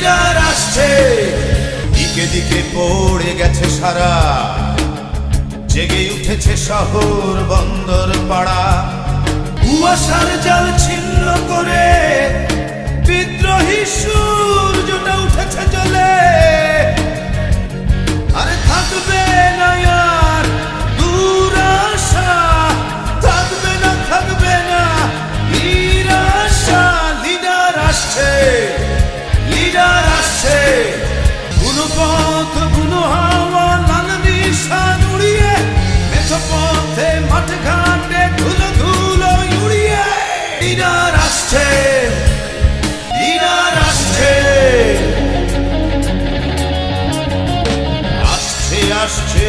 Leader আসছে। দিকে দিকে পড়ে গেছে সারা। জেগে উঠেছে শহর বন্দর পাড়া। কুয়াশার জাল ছিন্ন করে বিদ্রোহী সূর্যটা পথ বুনো হাওয়া, লাল নিশান উড়িয়ে মেছো পথে মাঠ ঘাটে ধুলো ধুলো উড়িয়ে। লিডার আসছে লিডার আসছে। আসছে আসছে।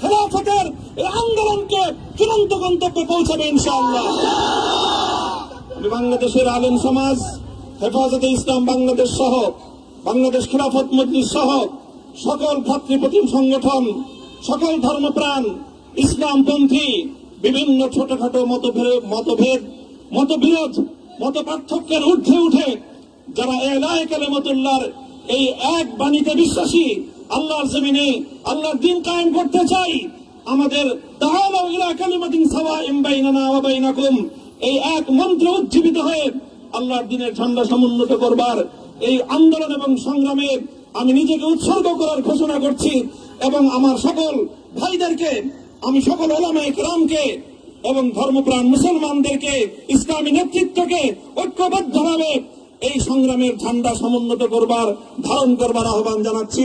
খেলাফতের এই আন্দোলনকে চূড়ান্ত গন্তব্যে পৌঁছাবে ইনশাআল্লাহ। বাংলাদেশের আলেম সমাজ, হেফাজতে ইসলাম বাংলাদেশ সহ, বাংলাদেশ খেলাফত মজলিস সহ সকল ভাতৃপ্রতিম সংগঠন, সকল ধর্মপ্রাণ, ইসলামপন্থী, বিভিন্ন ছোটখাটো মতভেদ মতভেদ, মতবিরোধ মত পার্থক্যের ঊর্ধ্বে উঠে যারা এলায় কালেমতুল্লাহর এই এক বাণীতে বিশ্বাসী, আল্লাহর জমিনে আল্লাহর দিন কায়েম করতে চাই। আমাদের এই এক মন্ত্র উজ্জীবিত হয়ে আল্লাহর দিনের ঝান্ডা সমুন্নত করবার এই আন্দোলন এবং সংগ্রামে আমি নিজেকে উৎসর্গ করার ঘোষণা করছি এবং আমার সকল ভাইদেরকে, আমি সকল ওলামায়ে কেরামকে এবং ধর্মপ্রাণ মুসলমানদেরকে, ইসলামী নেতৃত্বকে ঐক্যবদ্ধভাবে এই সংগ্রামের ঝান্ডা সমুন্নত করবার, ধারণ করবার আহ্বান জানাচ্ছি।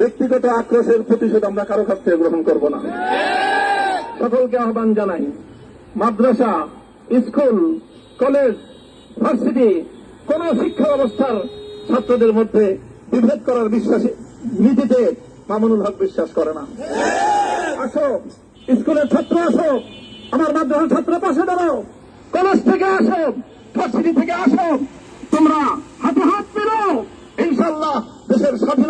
ব্যক্তিগত আক্রোশের প্রতিশোধ আমরা কারও কাছ থেকে গ্রহণ করব না। সকলকে আহ্বান জানাই, মাদ্রাসা, স্কুল, কলেজ, ভার্সিটি, কোন শিক্ষা ব্যবস্থার ছাত্রদের মধ্যে বিভেদ করার বিশ্বাসী নীতিতে মামুনুল হক বিশ্বাস করে না। আসো, স্কুলের ছাত্র আসো, আমার মাদ্রাসার ছাত্র পাশে দাঁড়াও। কলেজ থেকে আসো, ভার্সিটি থেকে আসো। তোমরা হাতে হাত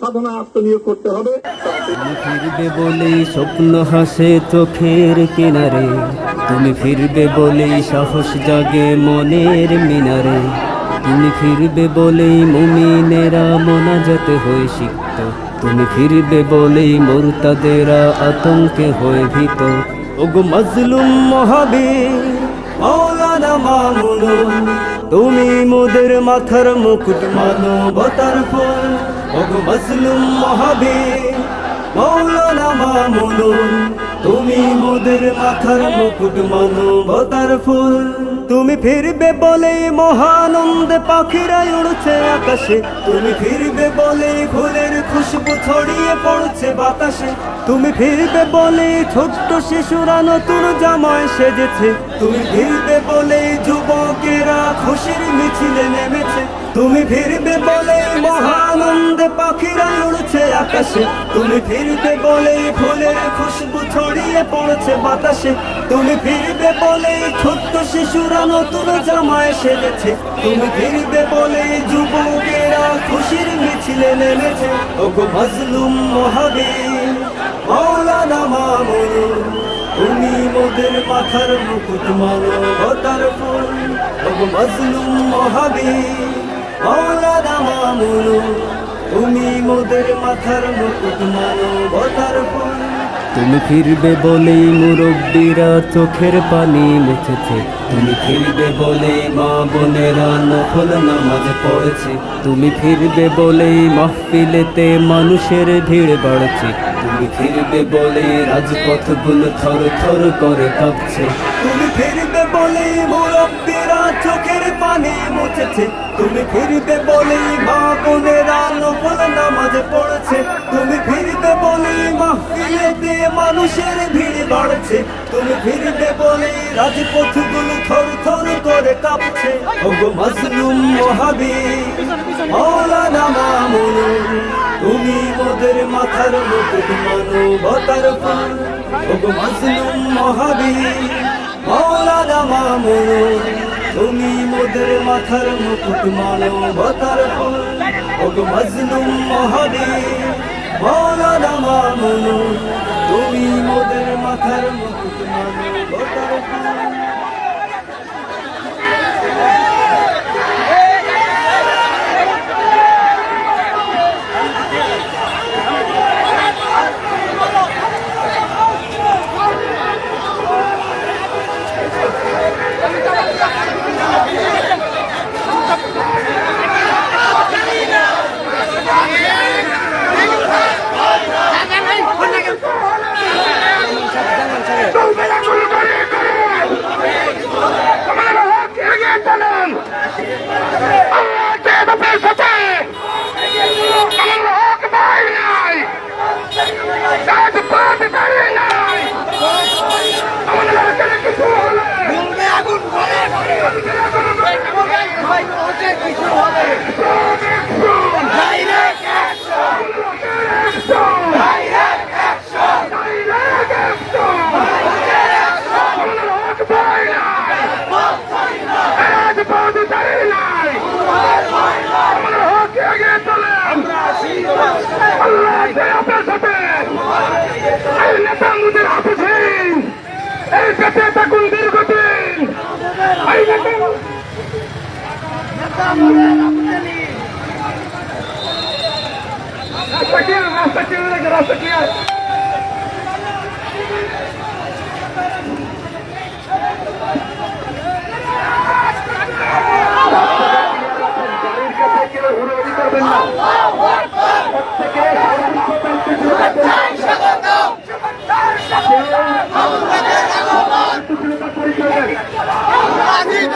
সাধনা আত্মনিয়োগ করতে হবে। ফিরবে বলেই স্বপ্ন হাসে চোখের কিনারে। তুমি ফিরবে বলেই সাহস জাগে মনের মিনারে। তুমি ফিরবে বলেই মুমিনেরা মোনাজাতে হয়ে শিখত তুমি ফিরবে বলেই মোরতাদেরা আতঙ্কে হয়ে ভীত। ওগো মজলুম মহাবীর তুমি মোদের মাথার মুকুট মানবতার ফুল। ওগো মজলুম মহাবীর মৌলানা মামুনুন তুমি মোদের মাথার মুকুট মানবতার ফুল। তুমি ফিরবে বলে মহানন্দে পাখিরা উড়ছে আকাশে। তুমি ফিরবে বলে ফুলের খুশবু ছড়িয়ে পড়ছে বাতাসে। তুমি ফিরবে বলে ছোট্ট শিশুরা নতুন জামায় সেজেছে। তুমি ফিরবে বলে যুবকেরা খুশির মিছিলে নেমেছে। তুমি ফিরবে বলে মহানন্দে পাখিরা উড়ছে আকাশে। তুমি ফিরবে বলে ফুলের খুশবু ছড়িয়ে পড়ছে বাতাসে। তুমি ফিরবে বলে ছোট্ট শিশুরা নতুন জামায় সেজেছে। তুমি ফিরবে বলে যুবকেরা খুশির মিছিলে নেমেছে। ওগো মজলুম মহাবীর মৌলানা মামুনুর তুমি মোদের মাথার মুকুট মানবতার ফুল। ওগো মজলুম মহাবীর মৌলানা মামুনুর তুমি মোদের মাথার মুকুট মানবতার ফুল। তুমি ফিরবে বলেই মুরব্বীরা চোখের পানি মুছেছে। তুমি ফিরবে বলে মা বোনেরা নফল নামাজ পড়েছে। তুমি ফিরবে বলেই মাহফিলেতে মানুষের ভিড় বাড়ছে। তুমি ফিরবে বলে রাজপথগুলো থর থর করে কাঁপছে। তুমি ফিরবে বলে মুরব্বীরা চোখের পানি মুছেছে। তুমি ফিরবে বলে মা বোনেরা নফল নামাজ পড়েছে। তুমি বলে মানুষের ভিড় বাড়ছে। তুমি ফিরবে বলে রাজপথগুলো থর থর করে কাঁপছে। ওগো মজলুম মহাবীর, মৌলানা মামুনুর তুমি মোদের মাথার মুকুট মানবতার ফুল। ওগো মজলুম মহাবীর, মৌলানা মামুনুর তুমি মোদের মাথার মুকুট মানবতার ফুল। ওগো মজলুম মহাবীর মৌলানা মামুনুর তুমি মোদের মাথার মুকুট মানবতার রাস্তা ক্লিয়ার রাস্তা ক্লিয়ার রাস্তা ক্লিয়ার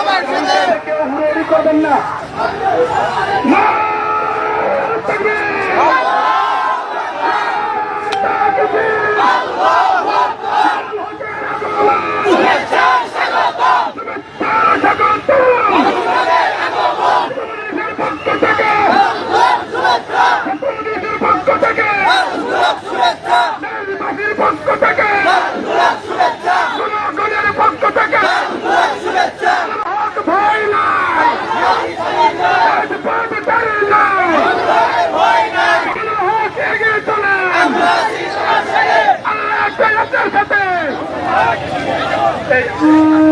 প্রত্যেকে কেউ হুড়োহুড়ি করবেন না না! তাকবীর! পক্ষ থেকে দেশবাসীর পক্ষ থেকে জনগণের পক্ষ থেকে হক ভয় নাই রাজপথচারী নাই কোনো হক এগিয়ে চলে আল্লাহ